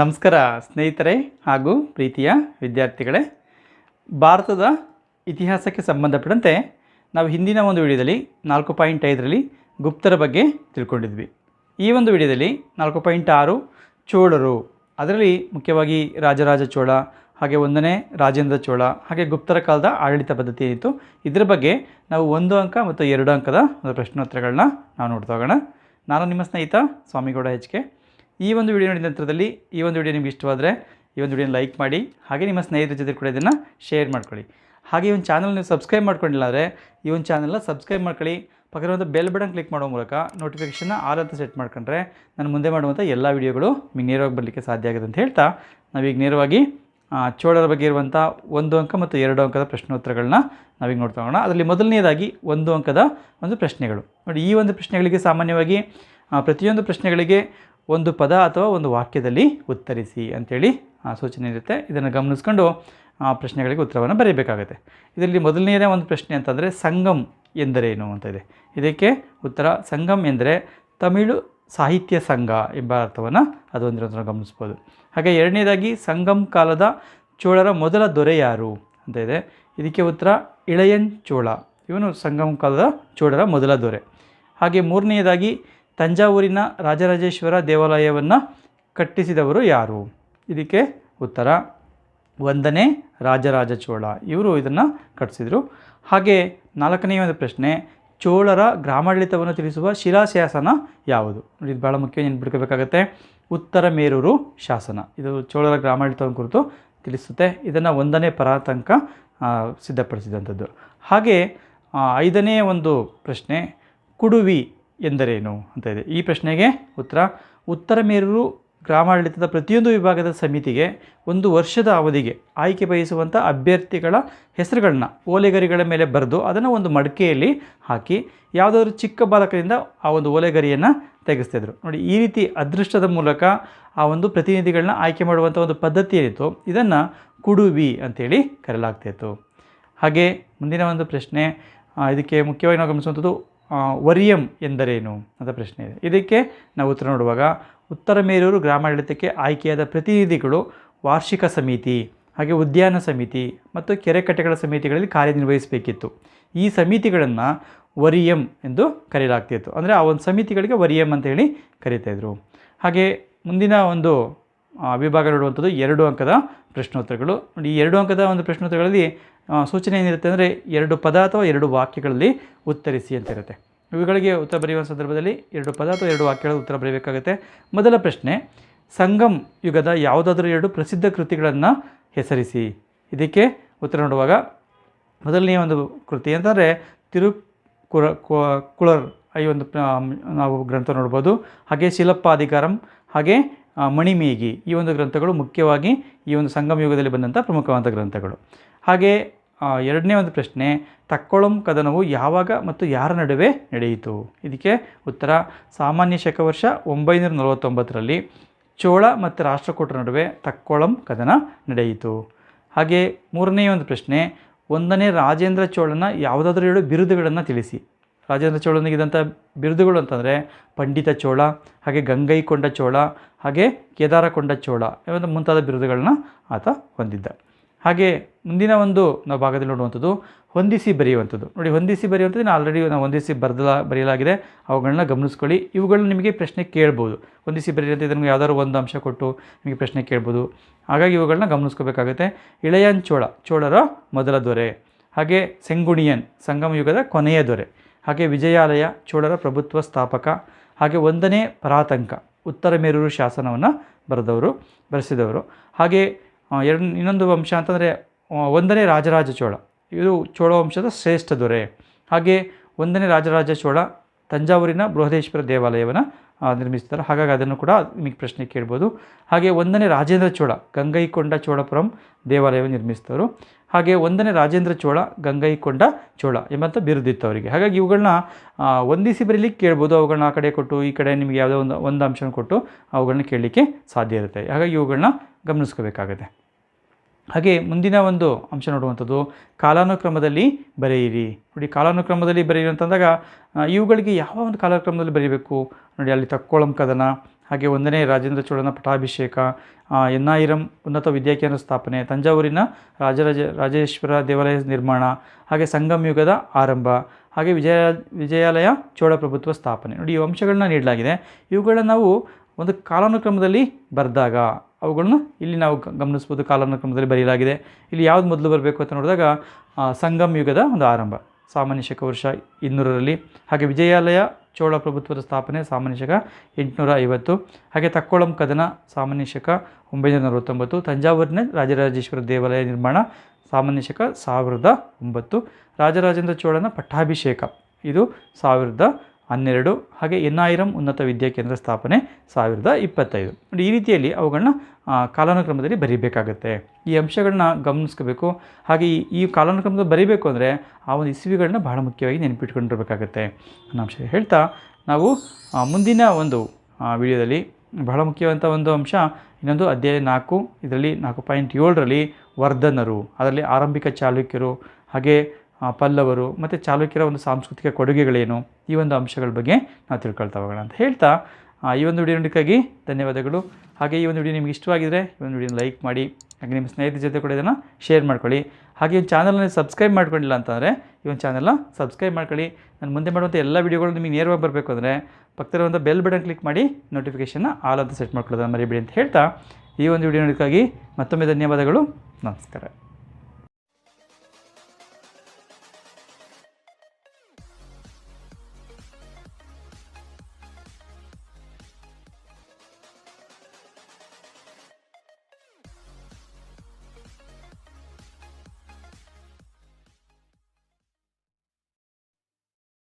ನಮಸ್ಕಾರ ಸ್ನೇಹಿತರೆ ಹಾಗೂ ಪ್ರೀತಿಯ ವಿದ್ಯಾರ್ಥಿಗಳೇ. ಭಾರತದ ಇತಿಹಾಸಕ್ಕೆ ಸಂಬಂಧಪಟ್ಟಂತೆ ನಾವು ಹಿಂದಿನ ಒಂದು ವಿಡಿಯೋದಲ್ಲಿ ನಾಲ್ಕು ಪಾಯಿಂಟ್ ಐದರಲ್ಲಿ ಗುಪ್ತರ ಬಗ್ಗೆ ತಿಳ್ಕೊಂಡಿದ್ವಿ. ಈ ಒಂದು ವಿಡಿಯೋದಲ್ಲಿ ನಾಲ್ಕು ಪಾಯಿಂಟ್ ಆರು ಚೋಳರು, ಅದರಲ್ಲಿ ಮುಖ್ಯವಾಗಿ ರಾಜರಾಜ ಚೋಳ, ಹಾಗೆ ಒಂದನೇ ರಾಜೇಂದ್ರ ಚೋಳ, ಹಾಗೆ ಗುಪ್ತರ ಕಾಲದ ಆಡಳಿತ ಪದ್ಧತಿ ಏನಿತ್ತು, ಇದರ ಬಗ್ಗೆ ನಾವು ಒಂದು ಅಂಕ ಮತ್ತು ಎರಡು ಅಂಕದ ಒಂದು ಪ್ರಶ್ನೋತ್ತರಗಳನ್ನ ನಾವು ನೋಡ್ತಾ ಹೋಗೋಣ. ನಾನು ನಿಮ್ಮ ಸ್ನೇಹಿತ ಸ್ವಾಮಿಗೌಡ ಎಚ್ ಕೆ. ಈ ಒಂದು ವಿಡಿಯೋ ನೋಡಿದ ನಂತರದಲ್ಲಿ ಈ ಒಂದು ವಿಡಿಯೋ ನಿಮ್ಗೆ ಇಷ್ಟವಾದರೆ ಈ ಒಂದು ವಿಡಿಯೋನ ಲೈಕ್ ಮಾಡಿ, ಹಾಗೆ ನಿಮ್ಮ ಸ್ನೇಹಿತರ ಜೊತೆ ಕೂಡ ಇದನ್ನು ಶೇರ್ ಮಾಡ್ಕೊಳ್ಳಿ. ಹಾಗೆ ಈ ಒಂದು ಚಾನಲ್ ಸಬ್ಸ್ಕ್ರೈಬ್ ಮಾಡ್ಕೊಂಡಿಲ್ಲ ಅಂದರೆ ಈ ಒಂದು ಚಾನಲ್ನ ಸಬ್ಸ್ಕ್ರೈಬ್ ಮಾಡ್ಕೊಳ್ಳಿ. ಪಕ್ಕದ ಬೆಲ್ ಬಟನ್ ಕ್ಲಿಕ್ ಮಾಡೋ ಮೂಲಕ ನೋಟಿಫಿಕೇಷನ್ನ ಆಲ್ ಅಂತ ಸೆಟ್ ಮಾಡ್ಕೊಂಡ್ರೆ ನಾನು ಮುಂದೆ ಮಾಡುವಂಥ ಎಲ್ಲ ವಿಡಿಯೋಗಳು ನಿಮಗೆ ನೇರವಾಗಿ ಬರಲಿಕ್ಕೆ ಸಾಧ್ಯ ಆಗುತ್ತೆ ಅಂತ ಹೇಳ್ತಾ, ನಾವೀಗ ನೇರವಾಗಿ ಚೋಳರ ಬಗ್ಗೆ ಇರುವಂಥ ಒಂದು ಅಂಕ ಮತ್ತು ಎರಡು ಅಂಕದ ಪ್ರಶ್ನೋತ್ತರಗಳನ್ನ ನಾವೀಗ ನೋಡ್ತಾ ಹೋಗೋಣ. ಅದರಲ್ಲಿ ಮೊದಲನೇದಾಗಿ ಒಂದು ಅಂಕದ ಒಂದು ಪ್ರಶ್ನೆಗಳು. ನೋಡಿ, ಈ ಒಂದು ಪ್ರಶ್ನೆಗಳಿಗೆ ಸಾಮಾನ್ಯವಾಗಿ ಪ್ರತಿಯೊಂದು ಪ್ರಶ್ನೆಗಳಿಗೆ ಒಂದು ಪದ ಅಥವಾ ಒಂದು ವಾಕ್ಯದಲ್ಲಿ ಉತ್ತರಿಸಿ ಅಂಥೇಳಿ ಆ, ಸೂಚನೆ ಇರುತ್ತೆ. ಇದನ್ನು ಗಮನಿಸ್ಕೊಂಡು ಆ ಪ್ರಶ್ನೆಗಳಿಗೆ ಉತ್ತರವನ್ನು ಬರೀಬೇಕಾಗುತ್ತೆ. ಇದರಲ್ಲಿ ಮೊದಲನೆಯದೇ ಒಂದು ಪ್ರಶ್ನೆ ಅಂತಂದರೆ ಸಂಗಮ್ ಎಂದರೇನು ಅಂತ ಇದೆ. ಇದಕ್ಕೆ ಉತ್ತರ ಸಂಗಮ್ ಎಂದರೆ ತಮಿಳು ಸಾಹಿತ್ಯ ಸಂಘ ಎಂಬ ಅರ್ಥವನ್ನು ಅದು ಹೊಂದಿರೋದನ್ನು ಗಮನಿಸ್ಬೋದು. ಹಾಗೆ ಎರಡನೇದಾಗಿ ಸಂಗಮ್ ಕಾಲದ ಚೋಳರ ಮೊದಲ ದೊರೆ ಯಾರು ಅಂತ ಇದೆ. ಇದಕ್ಕೆ ಉತ್ತರ ಇಳೆಯನ್ ಚೋಳ. ಇವನು ಸಂಗಮ್ ಕಾಲದ ಚೋಳರ ಮೊದಲ ದೊರೆ. ಹಾಗೆ ಮೂರನೆಯದಾಗಿ ತಂಜಾವೂರಿನ ರಾಜರಾಜೇಶ್ವರ ದೇವಾಲಯವನ್ನು ಕಟ್ಟಿಸಿದವರು ಯಾರು? ಇದಕ್ಕೆ ಉತ್ತರ, ಒಂದನೇ ರಾಜರಾಜ ಚೋಳ. ಇವರು ಇದನ್ನು ಕಟ್ಟಿಸಿದರು ಹಾಗೆ ನಾಲ್ಕನೆಯ ಒಂದು ಪ್ರಶ್ನೆ, ಚೋಳರ ಗ್ರಾಮಾಡಳಿತವನ್ನು ತಿಳಿಸುವ ಶಿಲಾಶಾಸನ ಯಾವುದು? ಇದು ಭಾಳ ಮುಖ್ಯ ನೆನ್ಪಿಡ್ಕೋಬೇಕಾಗತ್ತೆ ಉತ್ತರ ಮೇರೂರು ಶಾಸನ. ಇದು ಚೋಳರ ಗ್ರಾಮಾಡಳಿತವನ್ನು ಕುರಿತು ತಿಳಿಸುತ್ತೆ. ಇದನ್ನು ಒಂದನೇ ಪರಾತಂಕ ಸಿದ್ಧಪಡಿಸಿದಂಥದ್ದು. ಹಾಗೆ ಐದನೇ ಒಂದು ಪ್ರಶ್ನೆ, ಕುಡುವಿ ಎಂದರೇನು ಅಂತ ಇದೆ. ಈ ಪ್ರಶ್ನೆಗೆ ಉತ್ತರ ಉತ್ತರ ಮೇರೂರು ಗ್ರಾಮಾಡಳಿತದ ಪ್ರತಿಯೊಂದು ವಿಭಾಗದ ಸಮಿತಿಗೆ ಒಂದು ವರ್ಷದ ಅವಧಿಗೆ ಆಯ್ಕೆ ಬಯಸುವಂಥ ಅಭ್ಯರ್ಥಿಗಳ ಹೆಸರುಗಳನ್ನ ಓಲೆಗರಿಗಳ ಮೇಲೆ ಬರೆದು ಅದನ್ನು ಒಂದು ಮಡಕೆಯಲ್ಲಿ ಹಾಕಿ ಯಾವುದಾದ್ರೂ ಚಿಕ್ಕ ಬಾಲಕರಿಂದ ಆ ಒಂದು ಓಲೆಗರಿಯನ್ನು ತೆಗೆಸ್ತಿದ್ರು. ನೋಡಿ, ಈ ರೀತಿ ಅದೃಷ್ಟದ ಮೂಲಕ ಆ ಒಂದು ಪ್ರತಿನಿಧಿಗಳನ್ನ ಆಯ್ಕೆ ಮಾಡುವಂಥ ಒಂದು ಪದ್ಧತಿ ಏನಿತ್ತು ಇದನ್ನು ಕುಡುವಿ ಅಂತೇಳಿ ಕರೆಯಲಾಗ್ತಿತ್ತು. ಹಾಗೆ ಮುಂದಿನ ಒಂದು ಪ್ರಶ್ನೆ ಇದಕ್ಕೆ ಮುಖ್ಯವಾಗಿ ನಾವು ಗಮನಿಸುವಂಥದ್ದು ವರಿಯಂ ಎಂದರೇನು ಅಂತ ಪ್ರಶ್ನೆ ಇದೆ. ಇದಕ್ಕೆ ನಾವು ಉತ್ತರ ನೋಡುವಾಗ, ಉತ್ತರ ಮೇರೂರು ಗ್ರಾಮಾಡಳಿತಕ್ಕೆ ಆಯ್ಕೆಯಾದ ಪ್ರತಿನಿಧಿಗಳು ವಾರ್ಷಿಕ ಸಮಿತಿ, ಹಾಗೆ ಉದ್ಯಾನ ಸಮಿತಿ ಮತ್ತು ಕೆರೆ ಕಟ್ಟೆಗಳ ಸಮಿತಿಗಳಲ್ಲಿ ಕಾರ್ಯನಿರ್ವಹಿಸಬೇಕಿತ್ತು. ಈ ಸಮಿತಿಗಳನ್ನು ವರಿಯಂ ಎಂದು ಕರೆಯಲಾಗ್ತಿತ್ತು. ಅಂದರೆ ಆ ಒಂದು ಸಮಿತಿಗಳಿಗೆ ವರಿಯಂ ಅಂತೇಳಿ ಕರೀತಾಯಿದ್ರು ಹಾಗೆ ಮುಂದಿನ ಒಂದು ವಿಭಾಗ ನೋಡುವಂಥದ್ದು ಎರಡು ಅಂಕದ ಪ್ರಶ್ನೋತ್ತರಗಳು. ಈ ಎರಡು ಅಂಕದ ಒಂದು ಪ್ರಶ್ನೋತ್ತರಗಳಲ್ಲಿ ಸೂಚನೆ ಏನಿರುತ್ತೆ ಅಂದರೆ ಎರಡು ಪದ ಅಥವಾ ಎರಡು ವಾಕ್ಯಗಳಲ್ಲಿ ಉತ್ತರಿಸಿ ಅಂತ ಇರುತ್ತೆ ಇವುಗಳಿಗೆ ಉತ್ತರ ಬರೆಯುವ ಸಂದರ್ಭದಲ್ಲಿ ಎರಡು ಪದ ಅಥವಾ ಎರಡು ವಾಕ್ಯಗಳ ಉತ್ತರ ಬರೆಯಬೇಕಾಗುತ್ತೆ ಮೊದಲ ಪ್ರಶ್ನೆ, ಸಂಗಮ್ ಯುಗದ ಯಾವುದಾದ್ರೂ ಎರಡು ಪ್ರಸಿದ್ಧ ಕೃತಿಗಳನ್ನು ಹೆಸರಿಸಿ. ಇದಕ್ಕೆ ಉತ್ತರ ನೋಡುವಾಗ ಮೊದಲನೆಯ ಒಂದು ಕೃತಿ ಅಂತಂದರೆ ತಿರು ಕುರ ಕುಳರ್ ಈ ಒಂದು ನಾವು ಗ್ರಂಥ ನೋಡ್ಬೋದು. ಹಾಗೆ ಶಿಲಪ್ಪಾಧಿಕಾರಂ, ಹಾಗೆ ಮಣಿಮೇಗಿ ಈ ಒಂದು ಗ್ರಂಥಗಳು ಮುಖ್ಯವಾಗಿ ಈ ಒಂದು ಸಂಗಮ ಯುಗದಲ್ಲಿ ಬಂದಂಥ ಪ್ರಮುಖವಾದ ಗ್ರಂಥಗಳು. ಹಾಗೆ ಎರಡನೇ ಒಂದು ಪ್ರಶ್ನೆ, ತಕ್ಕೊಳಂ ಕದನವು ಯಾವಾಗ ಮತ್ತು ಯಾರ ನಡುವೆ ನಡೆಯಿತು? ಇದಕ್ಕೆ ಉತ್ತರ, ಸಾಮಾನ್ಯ ಶಕವರ್ಷ ಒಂಬೈನೂರ ನಲವತ್ತೊಂಬತ್ತರಲ್ಲಿ ಚೋಳ ಮತ್ತು ರಾಷ್ಟ್ರಕೂಟರ ನಡುವೆ ತಕ್ಕೊಳಂ ಕದನ ನಡೆಯಿತು. ಹಾಗೆ, ಮೂರನೇ ಒಂದು ಪ್ರಶ್ನೆ, ಒಂದನೇ ರಾಜೇಂದ್ರ ಚೋಳನ ಯಾವುದಾದ್ರೂ ಎರಡು ಬಿರುದುಗಳನ್ನು ತಿಳಿಸಿ. ರಾಜೇಂದ್ರ ಚೋಳನಿಗಿದ್ದಂಥ ಬಿರುದುಗಳು ಅಂತಂದರೆ, ಪಂಡಿತ ಚೋಳ, ಹಾಗೆ ಗಂಗೈಕೊಂಡ ಚೋಳ, ಹಾಗೆ ಕೇದಾರಕೊಂಡ ಚೋಳ ಮುಂತಾದ ಬಿರುದುಗಳನ್ನ ಆತ ಹೊಂದಿದ್ದ. ಹಾಗೆ ಮುಂದಿನ ಒಂದು ನಾವು ಭಾಗದಲ್ಲಿ ನೋಡುವಂಥದ್ದು ಹೊಂದಿಸಿ ಬರೆಯುವಂಥದ್ದು. ನೋಡಿ, ಹೊಂದಿಸಿ ಬರೆಯುವಂಥದ್ದು ನಾನು ಆಲ್ರೆಡಿ ನಾವು ಹೊಂದಿಸಿ ಬರೆದಲ ಬರೆಯಲಾಗಿದೆ. ಅವುಗಳನ್ನ ಗಮನಿಸ್ಕೊಳ್ಳಿ. ಇವುಗಳನ್ನ ನಿಮಗೆ ಪ್ರಶ್ನೆ ಕೇಳ್ಬೋದು. ಹೊಂದಿಸಿ ಬರೆಯುವಂಥ ಇದನ್ನು ಯಾವ್ದಾದ್ರು ಒಂದು ಅಂಶ ಕೊಟ್ಟು ನಿಮಗೆ ಪ್ರಶ್ನೆ ಕೇಳ್ಬೋದು. ಹಾಗಾಗಿ ಇವುಗಳನ್ನ ಗಮನಿಸ್ಕೋಬೇಕಾಗುತ್ತೆ. ಇಳೆಯನ್ ಚೋಳ, ಚೋಳರ ಮೊದಲ ದೊರೆ. ಹಾಗೆ ಸೆಂಗುಣಿಯನ್, ಸಂಗಮ ಯುಗದ ಕೊನೆಯ ದೊರೆ. ಹಾಗೆ ವಿಜಯಾಲಯ, ಚೋಳರ ಪ್ರಭುತ್ವ ಸ್ಥಾಪಕ. ಹಾಗೆ ಒಂದನೇ ಪರಾತಂಕ, ಉತ್ತರ ಮೇರೂರು ಶಾಸನವನ್ನು ಬರೆದವರು, ಬರೆಸಿದವರು. ಹಾಗೆ ಎರಡು ಇನ್ನೊಂದು ವಂಶ ಅಂತಂದರೆ ಒಂದನೇ ರಾಜರಾಜ ಚೋಳ. ಇದು ಚೋಳ ವಂಶದ ಶ್ರೇಷ್ಠ ದೊರೆ. ಹಾಗೆ ಒಂದನೇ ರಾಜರಾಜ ಚೋಳ ತಂಜಾವೂರಿನ ಬೃಹದೇಶ್ವರ ದೇವಾಲಯವನ್ನು ನಿರ್ಮಿಸ್ತಾರೆ. ಹಾಗಾಗಿ ಅದನ್ನು ಕೂಡ ನಿಮಗೆ ಪ್ರಶ್ನೆ ಕೇಳ್ಬೋದು. ಹಾಗೆ ಒಂದನೇ ರಾಜೇಂದ್ರ ಚೋಳ, ಗಂಗೈಕೊಂಡ ಚೋಳಪುರಂ ದೇವಾಲಯವನ್ನು ನಿರ್ಮಿಸ್ತವರು. ಹಾಗೆ ಒಂದನೇ ರಾಜೇಂದ್ರ ಚೋಳ, ಗಂಗೈಕೊಂಡ ಚೋಳ ಎಂಬಂಥ ಬಿರುದಿತ್ತು ಅವರಿಗೆ ಹಾಗಾಗಿ ಇವುಗಳನ್ನ ಒಂದಿಸಿ ಬರೀಲಿಕ್ಕೆ ಕೇಳ್ಬೋದು. ಅವುಗಳನ್ನ ಆ ಕಡೆ ಕೊಟ್ಟು, ಈ ಕಡೆ ನಿಮಗೆ ಯಾವುದೋ ಒಂದು ಒಂದು ಅಂಶನ ಕೊಟ್ಟು ಅವುಗಳನ್ನ ಕೇಳಲಿಕ್ಕೆ ಸಾಧ್ಯ ಇರುತ್ತೆ. ಹಾಗಾಗಿ ಇವುಗಳನ್ನ ಗಮನಿಸ್ಕೋಬೇಕಾಗುತ್ತೆ. ಹಾಗೆ ಮುಂದಿನ ಒಂದು ಅಂಶ ನೋಡುವಂಥದ್ದು ಕಾಲಾನುಕ್ರಮದಲ್ಲಿ ಬರೆಯಿರಿ. ನೋಡಿ ಕಾಲಾನುಕ್ರಮದಲ್ಲಿ ಬರೆಯಿರಿ ಅಂತಂದಾಗ ಇವುಗಳಿಗೆ ಯಾವ ಒಂದು ಕಾಲಕ್ರಮದಲ್ಲಿ ಬರೀಬೇಕು? ನೋಡಿ ಅಲ್ಲಿ ತಕ್ಕೋಳಂ ಕದನ ಹಾಗೆ ಒಂದನೇ ರಾಜೇಂದ್ರ ಚೋಳನ ಪಟ್ಟಾಭಿಷೇಕ ಆ, ಎನ್ನಾಯಿರಂ ಉನ್ನತ ವಿದ್ಯಾಕೇಂದ್ರ ಸ್ಥಾಪನೆ ತಂಜಾವೂರಿನ ರಾಜರಾಜ ರಾಜೇಶ್ವರ ದೇವಾಲಯ ನಿರ್ಮಾಣ ಹಾಗೆ ಸಂಗಮ ಯುಗದ ಆರಂಭ ಹಾಗೆ ವಿಜಯ ವಿಜಯಾಲಯ ಚೋಳ ಪ್ರಭುತ್ವ ಸ್ಥಾಪನೆ. ನೋಡಿ ಈ ಅಂಶಗಳನ್ನ ನೀಡಲಾಗಿದೆ. ಇವುಗಳನ್ನ ನಾವು ಒಂದು ಕಾಲಾನುಕ್ರಮದಲ್ಲಿ ಬರೆದಾಗ ಅವುಗಳನ್ನು ಇಲ್ಲಿ ನಾವು ಗಮನಿಸ್ಬೋದು ಕಾಲಾನುಕ್ರಮದಲ್ಲಿ ಬರೆಯಲಾಗಿದೆ. ಇಲ್ಲಿ ಯಾವ್ದು ಮೊದಲು ಬರಬೇಕು ಅಂತ ನೋಡಿದಾಗ ಸಂಗಮ್ ಯುಗದ ಒಂದು ಆರಂಭ. ಸಾಮಾನ್ಯ ಶಕ ವರ್ಷ ಇನ್ನೂರರಲ್ಲಿ. ಹಾಗೆ ವಿಜಯಾಲಯ ಚೋಳ ಪ್ರಭುತ್ವದ ಸ್ಥಾಪನೆ ಸಾಮಾನ್ಯ ಶಕ ಎಂಟುನೂರ ಐವತ್ತು ಹಾಗೆ ತಕ್ಕೋಳಂ ಕದನ ಸಾಮಾನ್ಯ ಶಕ ಒಂಬೈನೂರ ನಲವತ್ತೊಂಬತ್ತು ತಂಜಾವೂರಿನ ರಾಜರಾಜೇಶ್ವರ ದೇವಾಲಯ ನಿರ್ಮಾಣ ಸಾಮಾನ್ಯ ಶಕ ಸಾವಿರದ ಒಂಬತ್ತು. ರಾಜರಾಜೇಂದ್ರ ಚೋಳನ ಪಟ್ಟಾಭಿಷೇಕ. ಇದು ಸಾವಿರದ ಹನ್ನೆರಡು, ಹಾಗೆ ಎನ್ನಾಯಿರಂ ಉನ್ನತ ವಿದ್ಯಾ ಕೇಂದ್ರ ಸ್ಥಾಪನೆ ಸಾವಿರದ ಇಪ್ಪತ್ತೈದು. ಈ ರೀತಿಯಲ್ಲಿ ಅವುಗಳನ್ನ ಕಾಲಾನುಕ್ರಮದಲ್ಲಿ ಬರೀಬೇಕಾಗತ್ತೆ. ಈ ಅಂಶಗಳನ್ನ ಗಮನಿಸ್ಕೋಬೇಕು. ಹಾಗೆ ಈ ಈ ಕಾಲಾನುಕ್ರಮದಲ್ಲಿ ಬರೀಬೇಕು ಅಂದರೆ ಆ ಒಂದು ಇಸುವಿಗಳನ್ನ ಬಹಳ ಮುಖ್ಯವಾಗಿ ನೆನಪಿಟ್ಕೊಂಡಿರಬೇಕಾಗತ್ತೆ. ಅನ್ನೋ ಅಂಶ ಹೇಳ್ತಾ, ನಾವು ಮುಂದಿನ ಒಂದು ವಿಡಿಯೋದಲ್ಲಿ ಬಹಳ ಮುಖ್ಯವಾದಂಥ ಒಂದು ಅಂಶ, ಇನ್ನೊಂದು ಅಧ್ಯಾಯ ನಾಲ್ಕು, ಇದರಲ್ಲಿ ನಾಲ್ಕು ಪಾಯಿಂಟ್ ಏಳರಲ್ಲಿ ವರ್ಧನರು, ಅದರಲ್ಲಿ ಆರಂಭಿಕ ಚಾಲುಕ್ಯರು, ಹಾಗೆ ಪಲ್ಲವರು ಮತ್ತು ಚಾಲುಕ್ಯರ ಒಂದು ಸಾಂಸ್ಕೃತಿಕ ಕೊಡುಗೆಗಳೇನು? ಈ ಒಂದು ಅಂಶಗಳ ಬಗ್ಗೆ ನಾವು ತಿಳ್ಕೊಳ್ತಾ ಹೋಗೋಣ ಅಂತ ಹೇಳ್ತಾ ಈ ಒಂದು ವಿಡಿಯೋ ಧನ್ಯವಾದಗಳು. ಹಾಗೆ ಈ ಒಂದು ವಿಡಿಯೋ ನಿಮ್ಗೆ ಇಷ್ಟವಾಗಿದ್ದರೆ ಈ ಒಂದು ವಿಡಿಯೋನ ಲೈಕ್ ಮಾಡಿ, ಹಾಗೆ ನಿಮ್ಮ ಸ್ನೇಹಿತರ ಜೊತೆ ಕೂಡ ಇದನ್ನು ಶೇರ್ ಮಾಡ್ಕೊಳ್ಳಿ. ಹಾಗೆ ಈ ಚಾನಲ್ನ ಸಬ್ಸ್ಕ್ರೈಬ್ ಮಾಡ್ಕೊಂಡಿಲ್ಲ ಅಂತಂದರೆ ಈ ಒಂದು ಚಾನಲ್ನ ಸಬ್ಸ್ಕ್ರೈಬ್ ಮಾಡ್ಕೊಳ್ಳಿ. ನಾನು ಮುಂದೆ ಮಾಡುವಂಥ ಎಲ್ಲ ವಿಡಿಯೋಗಳು ನಿಮಗೆ ನೇರವಾಗಿ ಬರಬೇಕು ಅಂದರೆ ಪಕ್ಕದಲ್ಲಿರುವಂಥ ಬೆಲ್ ಬಟನ್ ಕ್ಲಿಕ್ ಮಾಡಿ ನೋಟಿಫಿಕೇಷನ್ನ ಆಲ್ ಅಂತ ಸೆಟ್ ಮಾಡ್ಕೊಳ್ಳೋದನ್ನು ಮರಿಬೇಡಿ ಅಂತ ಹೇಳ್ತಾ, ಈ ಒಂದು ವಿಡಿಯೋ ನೋಡೋಕ್ಕಾಗಿ ಮತ್ತೊಮ್ಮೆ ಧನ್ಯವಾದಗಳು. ನಮಸ್ಕಾರ.